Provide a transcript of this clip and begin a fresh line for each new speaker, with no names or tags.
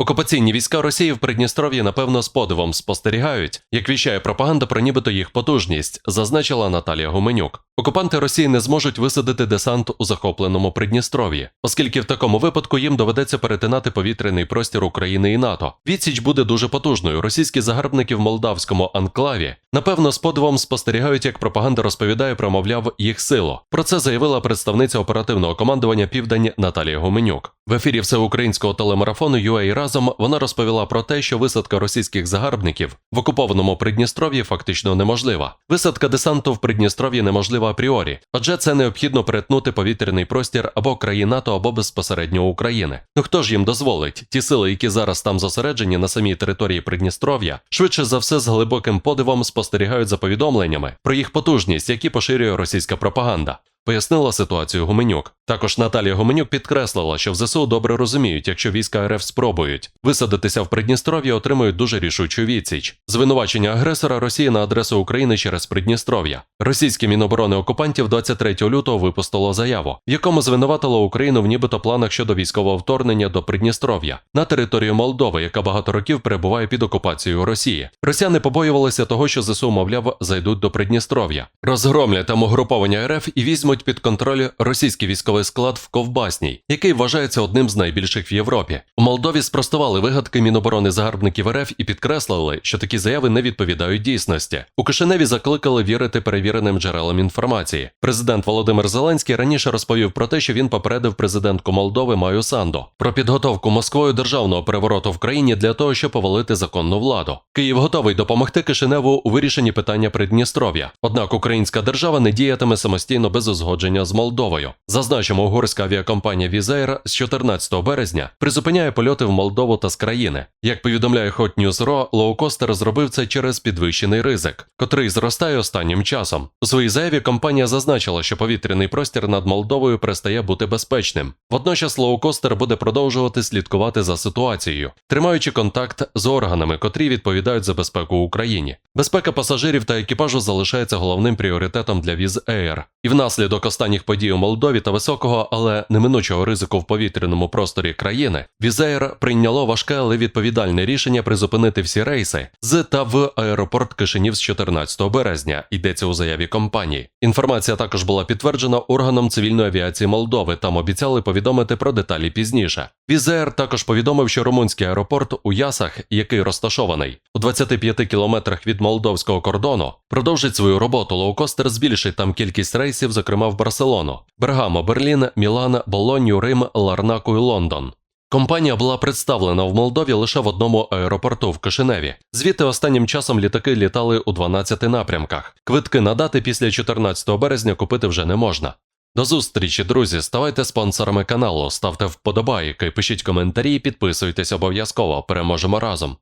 Окупаційні війська Росії в Придністров'ї напевно з подивом спостерігають, як віщає пропаганда про нібито їх потужність, зазначила Наталія Гуменюк. Окупанти Росії не зможуть висадити десант у захопленому Придністров'ї, оскільки в такому випадку їм доведеться перетинати повітряний простір України і НАТО. Відсіч буде дуже потужною. Російські загарбники в молдавському анклаві напевно з подивом спостерігають, як пропаганда розповідає про, мовляв, їх силу. Про це заявила представниця оперативного командування Південь Наталія Гуменюк. В ефірі всеукраїнського телемарафону UA разом вона розповіла про те, що висадка російських загарбників в окупованому Придністров'ї фактично неможлива. Висадка десанту в Придністров'ї неможлива апріорі, адже це необхідно перетнути повітряний простір або країн НАТО, або безпосередньо України. Ну хто ж їм дозволить? Ті сили, які зараз там зосереджені на самій території Придністров'я, швидше за все з глибоким подивом спостерігають за повідомленнями про їх потужність, які поширює російська пропаганда. Пояснила ситуацію Гуменюк. Також Наталія Гуменюк підкреслила, що в ЗСУ добре розуміють, якщо війська РФ спробують висадитися в Придністров'я, отримують дуже рішучу відсіч. Звинувачення агресора Росії на адресу України через Придністров'я. Російське міноборони окупантів 23 лютого випустило заяву, в якому звинуватило Україну в нібито планах щодо військового вторгнення до Придністров'я на територію Молдови, яка багато років перебуває під окупацією Росії. Росіяни побоювалися того, що ЗСУ, мовляв, зайдуть до Придністров'я, розгромлять там угруповання РФ і візьмуть під контроль російський військовий склад в Ковбасній, який вважається одним з найбільших в Європі. У Молдові спростували вигадки Міноборони загарбників РФ і підкреслили, що такі заяви не відповідають дійсності. У Кишиневі закликали вірити перевіреним джерелам інформації. Президент Володимир Зеленський раніше розповів про те, що він попередив президентку Молдови Маю Санду про підготовку Москвою державного перевороту в країні для того, щоб повалити законну владу. Київ готовий допомогти Кишиневу у вирішенні питання Придністров'я. Однак українська держава не діятиме самостійно без узгодження з Молдовою. Зазначимо, угорська авіакомпанія Візейр з 14 березня призупиняє польоти в Молдову та з країни. Як повідомляє Hot News Ro, лоукостер зробив це через підвищений ризик, котрий зростає останнім часом. У своїй заяві компанія зазначила, що повітряний простір над Молдовою перестає бути безпечним. Водночас лоукостер буде продовжувати слідкувати за ситуацією, тримаючи контакт з органами, котрі відповідають за безпеку Україні. Безпека пасажирів та екіпажу залишається головним пріоритетом для Віз Air. І внаслідок останніх подій у Молдові та високого, але неминучого ризику в повітряному просторі країни, Візеєр прийняло важке, але відповідальне рішення призупинити всі рейси з та в аеропорт Кишинів з 14 березня. Йдеться у заяві компанії. Інформація також була підтверджена органом цивільної авіації Молдови. Там обіцяли повідомити про деталі пізніше. Візеєр також повідомив, що румунський аеропорт у Ясах, який розташований у 25 кілометрах від молдовського кордону, продовжить свою роботу. Лоукостер збільшить там кількість рейсів, зокрема в Барселону, Бергамо, Берлін, Мілан, Болонью, Рим, Ларнаку і Лондон. Компанія була представлена в Молдові лише в одному аеропорту в Кишиневі. Звідти останнім часом літаки літали у 12 напрямках. Квитки на дати після 14 березня купити вже не можна. До зустрічі, друзі. Ставайте спонсорами каналу, ставте вподобайки, пишіть коментарі, підписуйтесь обов'язково. Переможемо разом.